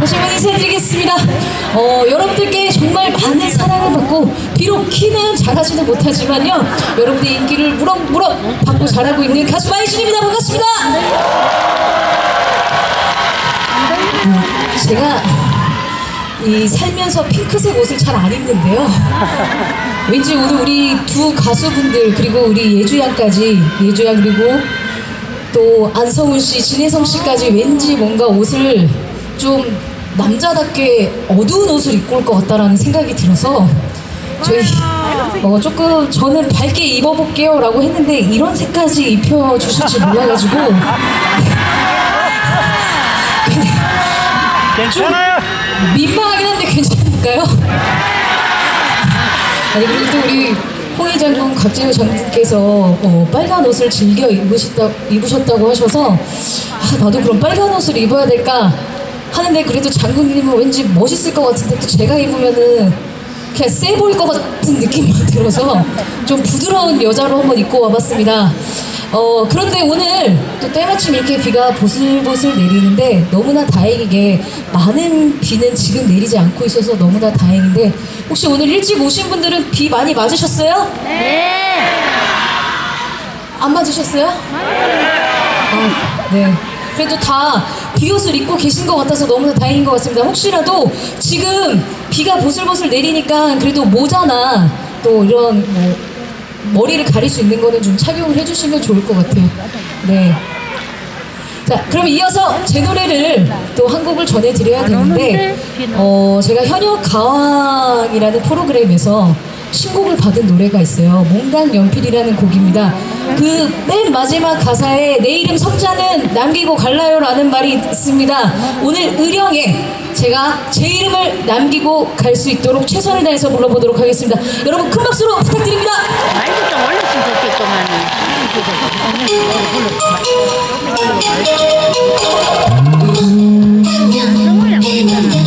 다시 한번 인사드리겠습니다. 어, 여러분들께 정말 많은 사랑을 받고 비록 키는 잘하지는 못하지만요, 여러분들의 인기를 무럭무럭 받고 자라고 있는 가수 마이준입니다. 반갑습니다. 어, 제가 이 살면서 핑크색 옷을 잘 안 입는데요. 왠지 오늘 우리 두 가수분들 그리고 우리 예주양까지 예주양 그리고 또 안성훈 씨, 진혜성 씨까지 왠지 뭔가 옷을 좀 남자답게 어두운 옷을 입고 올 것 같다라는 생각이 들어서 저희 어, 조금 저는 밝게 입어볼게요 라고 했는데 이런 색까지 입혀주실 줄 몰라가지고 괜찮아요. 민망하긴 한데 괜찮을까요? 아니 그리고 또 우리 홍희 장군 각재우 장군께서 어, 빨간 옷을 즐겨 입으셨다, 입으셨다고 하셔서 아, 나도 그럼 빨간 옷을 입어야 될까 하는데 그래도 장군님은 왠지 멋있을 것 같은데 또 제가 입으면은 그냥 세 보일 것 같은 느낌만 들어서 좀 부드러운 여자로 한번 입고 와봤습니다. 어, 그런데 오늘 또 때마침 이렇게 비가 보슬보슬 내리는데 너무나 다행이게 많은 비는 지금 내리지 않고 있어서 너무나 다행인데 혹시 오늘 일찍 오신 분들은 비 많이 맞으셨어요? 네. 안 맞으셨어요? 아, 네. 그래도 다 비옷을 입고 계신 것 같아서 너무나 다행인 것 같습니다. 혹시라도 지금 비가 보슬보슬 내리니까 그래도 모자나 또 이런 뭐 머리를 가릴 수 있는 거는 좀 착용을 해주시면 좋을 것 같아요. 네. 자, 그럼 이어서 제 노래를 또 한 곡을 전해드려야 되는데, 어, 제가 현역 가왕이라는 프로그램에서 신곡을 받은 노래가 있어요. 몽당 연필이라는 곡입니다. 그 맨 마지막 가사에 내 이름 석자는 남기고 갈라요라는 말이 있습니다. 오늘 의령에 제가 제 이름을 남기고 갈 수 있도록 최선을 다해서 불러보도록 하겠습니다. 여러분 큰 박수로 부탁드립니다. 마이크 좀 올렸으면 좋겠구만. 정말 안. 고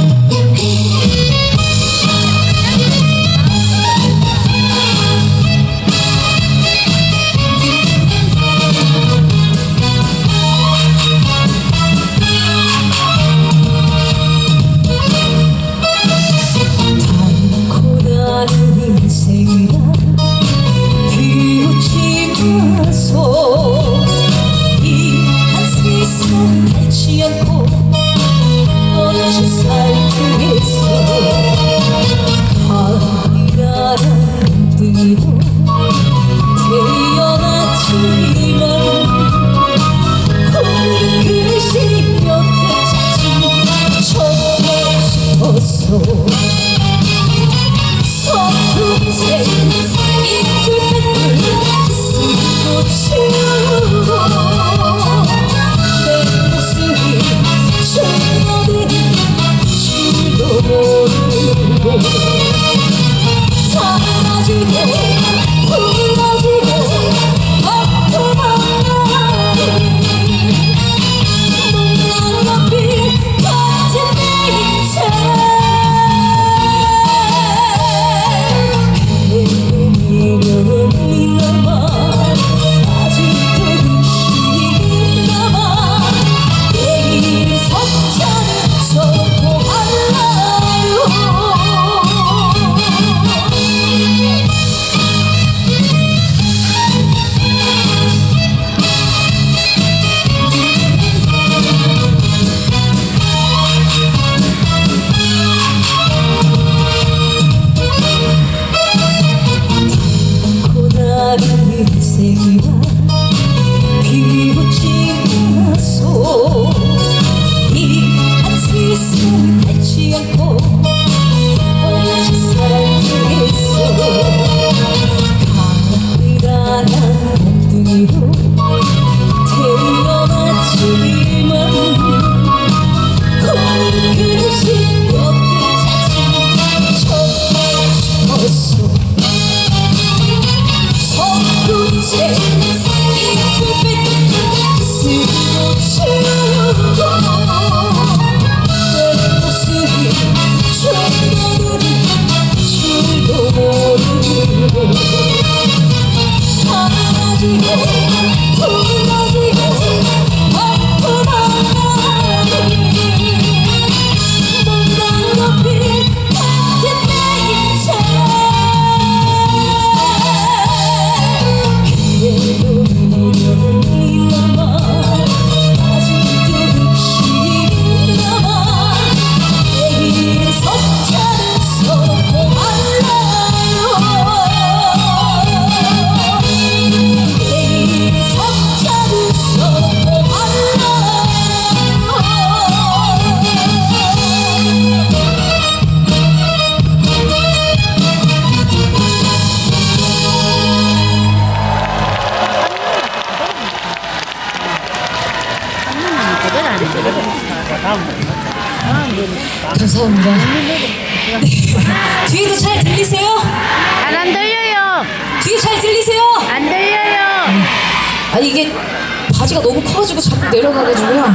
내려가가지고요.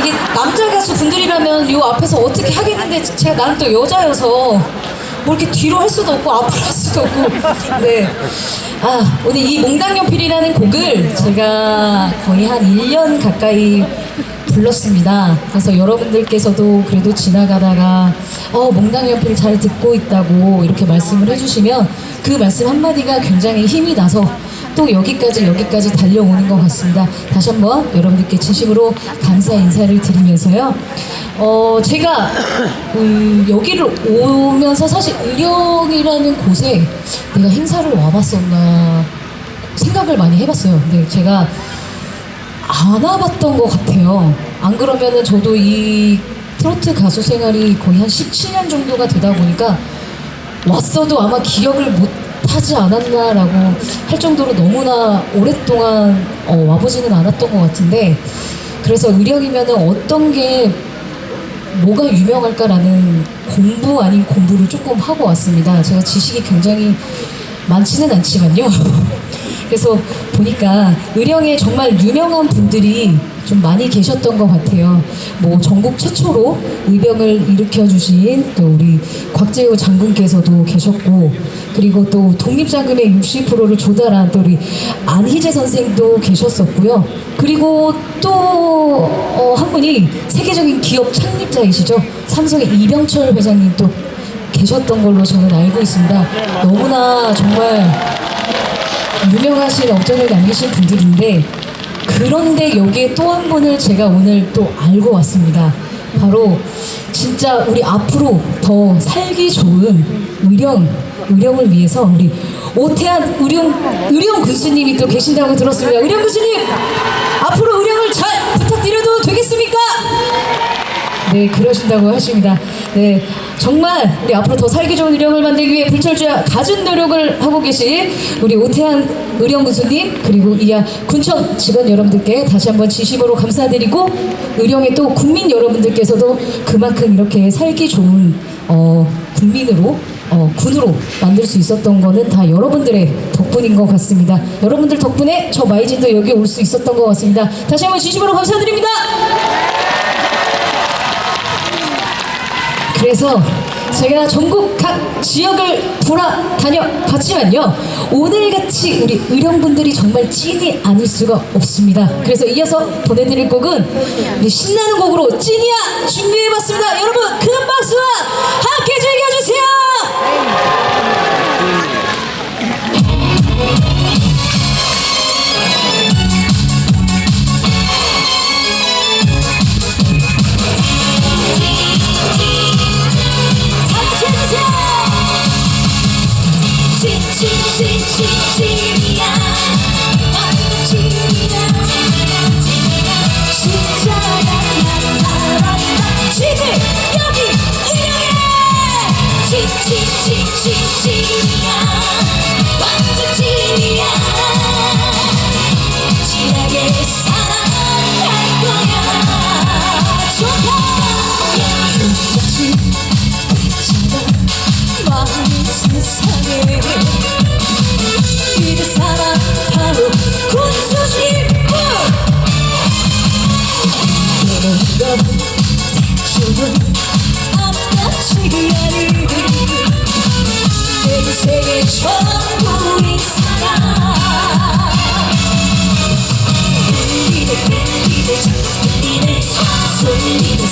이게 남자 가수 분들이라면 요 앞에서 어떻게 하겠는데 제가 나는 또 여자여서 뭐 이렇게 뒤로 할 수도 없고 앞으로 할 수도 없고 네. 아 오늘 이 몽당연필이라는 곡을 제가 거의 한 1년 가까이 불렀습니다. 그래서 여러분들께서도 그래도 지나가다가 어 몽당연필 잘 듣고 있다고 이렇게 말씀을 해주시면 그 말씀 한마디가 굉장히 힘이 나서 또 여기까지 여기까지 달려오는 것 같습니다. 다시 한번 여러분들께 진심으로 감사 인사를 드리면서요. 어, 제가 음, 여기를 오면서 사실 의령이라는 곳에 내가 행사를 와봤었나 생각을 많이 해봤어요. 근데 제가 안 와봤던 것 같아요. 안 그러면은 저도 이 트로트 가수 생활이 거의 한 17년 정도가 되다 보니까 왔어도 아마 기억을 못 하지 않았나라고 할 정도로 너무나 오랫동안 어, 와보지는 않았던 것 같은데 그래서 의령이면은 어떤 게 뭐가 유명할까라는 공부 아닌 공부를 조금 하고 왔습니다. 제가 지식이 굉장히 많지는 않지만요. 그래서 보니까 의령에 정말 유명한 분들이 좀 많이 계셨던 것 같아요. 뭐 전국 최초로 의병을 일으켜 주신 또 우리 곽재우 장군께서도 계셨고 그리고 또 독립자금의 60%를 조달한 또 우리 안희재 선생도 계셨었고요. 그리고 또한 분이 세계적인 기업 창립자이시죠. 삼성의 이병철 회장님 또 계셨던 걸로 저는 알고 있습니다. 너무나 정말 유명하신 업적을 남기신 분들인데 그런데 여기에 또 한 분을 제가 오늘 또 알고 왔습니다. 바로 진짜 우리 앞으로 더 살기 좋은 의령 의령을 위해서 우리 오태한 의령 의령 군수님이 또 계신다고 들었습니다. 의령 군수님 앞으로 의령 네, 그러신다고 하십니다. 네, 정말 우리 앞으로 더 살기 좋은 의령을 만들기 위해 불철주야 갖은 노력을 하고 계신 우리 오태한 의령 군수님 그리고 이하 군청 직원 여러분들께 다시 한번 진심으로 감사드리고 의령의 또 국민 여러분들께서도 그만큼 이렇게 살기 좋은 어, 국민으로 어, 군으로 만들 수 있었던 거는 다 여러분들의 덕분인 것 같습니다. 여러분들 덕분에 저 마이진도 여기 올 수 있었던 것 같습니다. 다시 한번 진심으로 감사드립니다. 그래서 제가 전국 각 지역을 돌아다녀 봤지만요. 오늘같이 우리 의령분들이 정말 찐이 아닐 수가 없습니다. 그래서 이어서 보내드릴 곡은 우리 신나는 곡으로 찐이야 준비해봤습니다. 여러분 큰 박수와 함께 즐겨주세요 세상에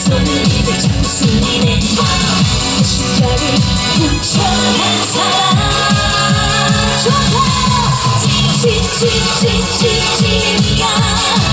쏠리네 쏠리네. 자꾸 쏠리네 심장을 훔쳐간 사람 찐찐찐찐찐이야. 완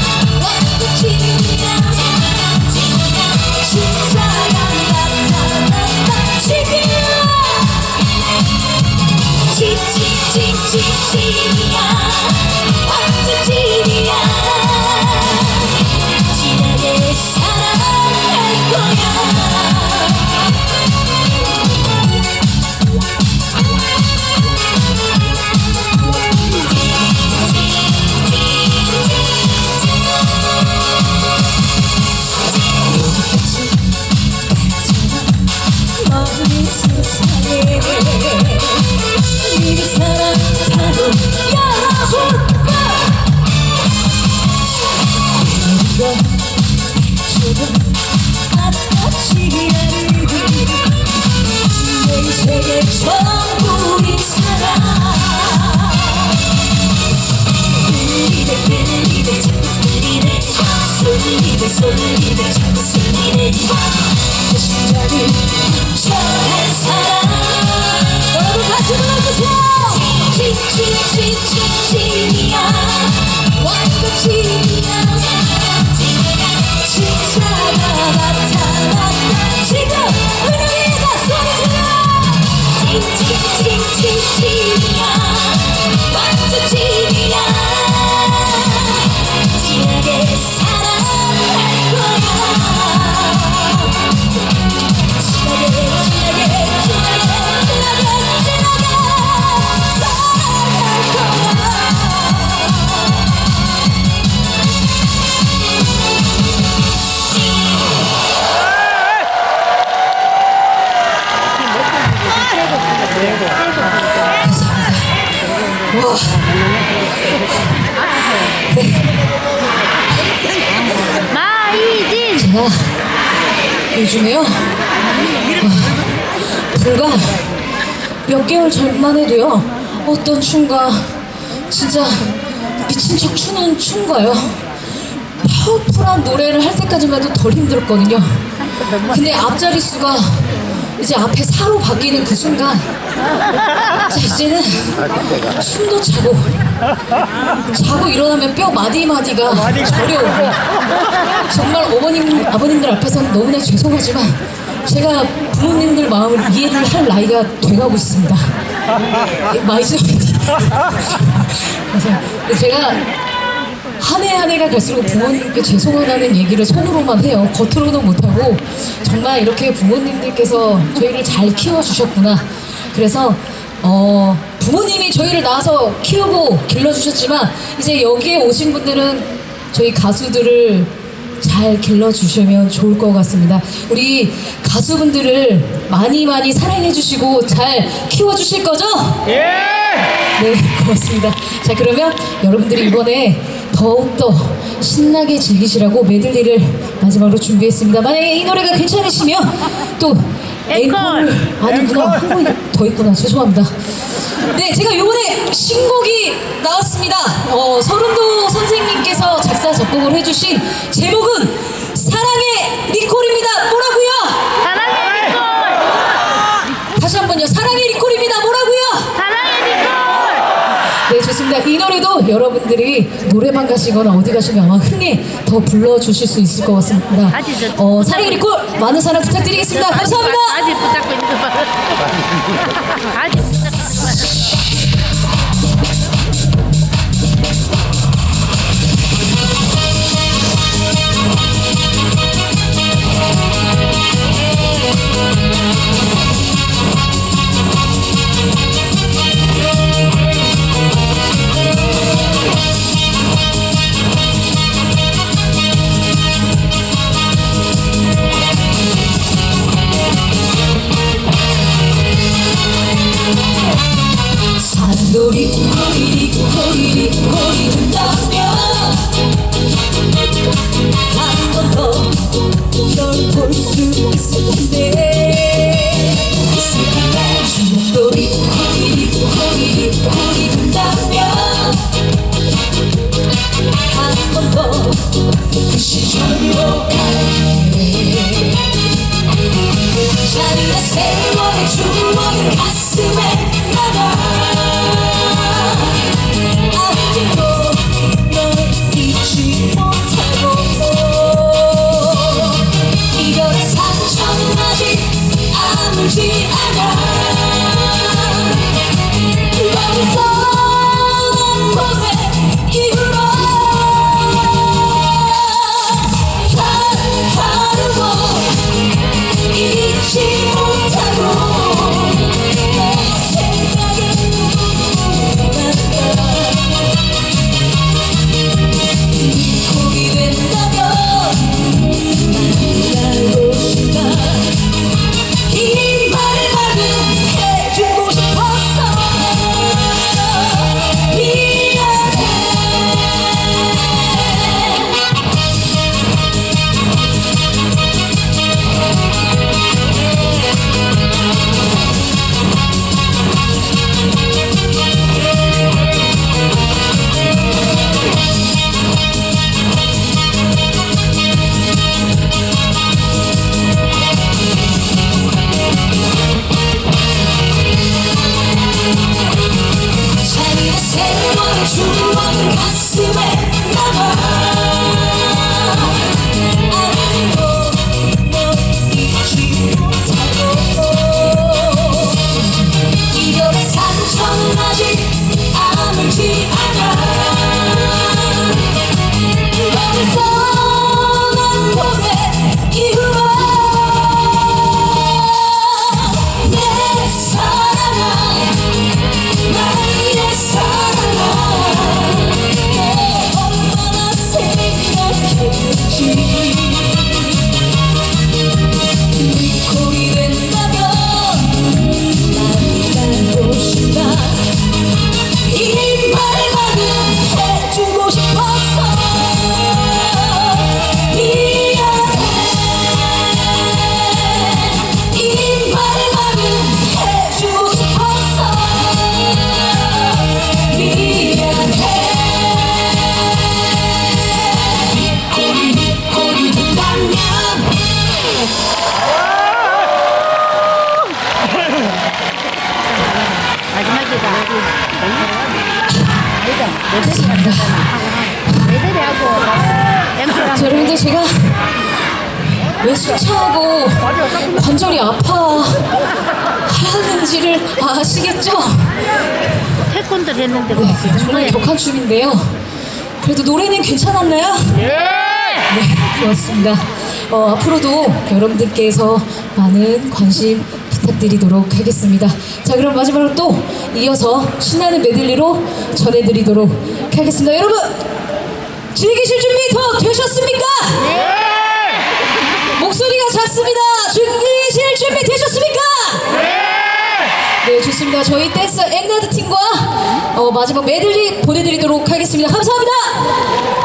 제가 요즘에요? 와, 불과 몇 개월 전만 해도요 어떤 춤과 진짜 미친 척 추는 춤과요 파워풀한 노래를 할 때까지만 해도 덜 힘들었거든요. 근데 앞자리 수가 이제 앞에 사로 바뀌는 그 순간 자 이제는 숨도 차고 자고 일어나면 뼈 마디마디가 저려오고 정말 어머님 아버님들 앞에서는 너무나 죄송하지만 제가 부모님들 마음을 이해를 할 나이가 돼가고 있습니다. 마이즈 그래서 제가 한해한 해가 갈수록 부모님께 죄송하다는 얘기를 손으로만 해요. 겉으로는 못하고 정말 이렇게 부모님들께서 저희를 잘 키워주셨구나. 그래서 어, 부모님이 저희를 낳아서 키우고 길러주셨지만 이제 여기에 오신 분들은 저희 가수들을 잘 길러주시면 좋을 것 같습니다. 우리 가수분들을 많이 많이 사랑해주시고 잘 키워주실 거죠? 네, 고맙습니다. 자, 그러면 여러분들이 이번에 더욱더 신나게 즐기시라고 메들리를 마지막으로 준비했습니다. 만약에 이 노래가 괜찮으시면 또 앵콜! 앵콜 아니 구나 한 곡이 더 있구나 죄송합니다. 네, 제가 이번에 신곡이 나왔습니다. 어, 서른도 선생님께서 작사 작곡을 해주신 제목은 사랑의 리콜입니다. 뭐라고요? 사랑의 니콜 다시 한번요. 사랑의 리콜입니다. 뭐라고요? 사랑의 니콜 네, 좋습니다. 이 노래도 여러분들이 노래방 가시거나 어디 가시면 아마 흥에 더 불러주실 수 있을 것 같습니다. 어, 사랑의 리콜 많은 사랑 부탁드리겠습니다. 감사합니다. 아직 거 Dorico, 애들이 하고 엠스랑 자, 여러분들 제가 왜 수차하고 관절이 아파 하는지를 아시겠죠? 태권도 했는데 뭐 네, 정말 격한 춤인데요. 그래도 노래는 괜찮았나요? 네, 고맙습니다. 어, 앞으로도 여러분들께서 많은 관심 부탁드리도록 하겠습니다. 자, 그럼 마지막으로 또 이어서 신나는 메들리로 전해드리도록 하겠습니다. 여러분, 즐기실 준비 더 되셨습니까? 목소리가 작습니다. 즐기실 준비 되셨습니까? 네, 좋습니다. 저희 댄스 앵나드 팀과 어, 마지막 메들리 보내드리도록 하겠습니다. 감사합니다.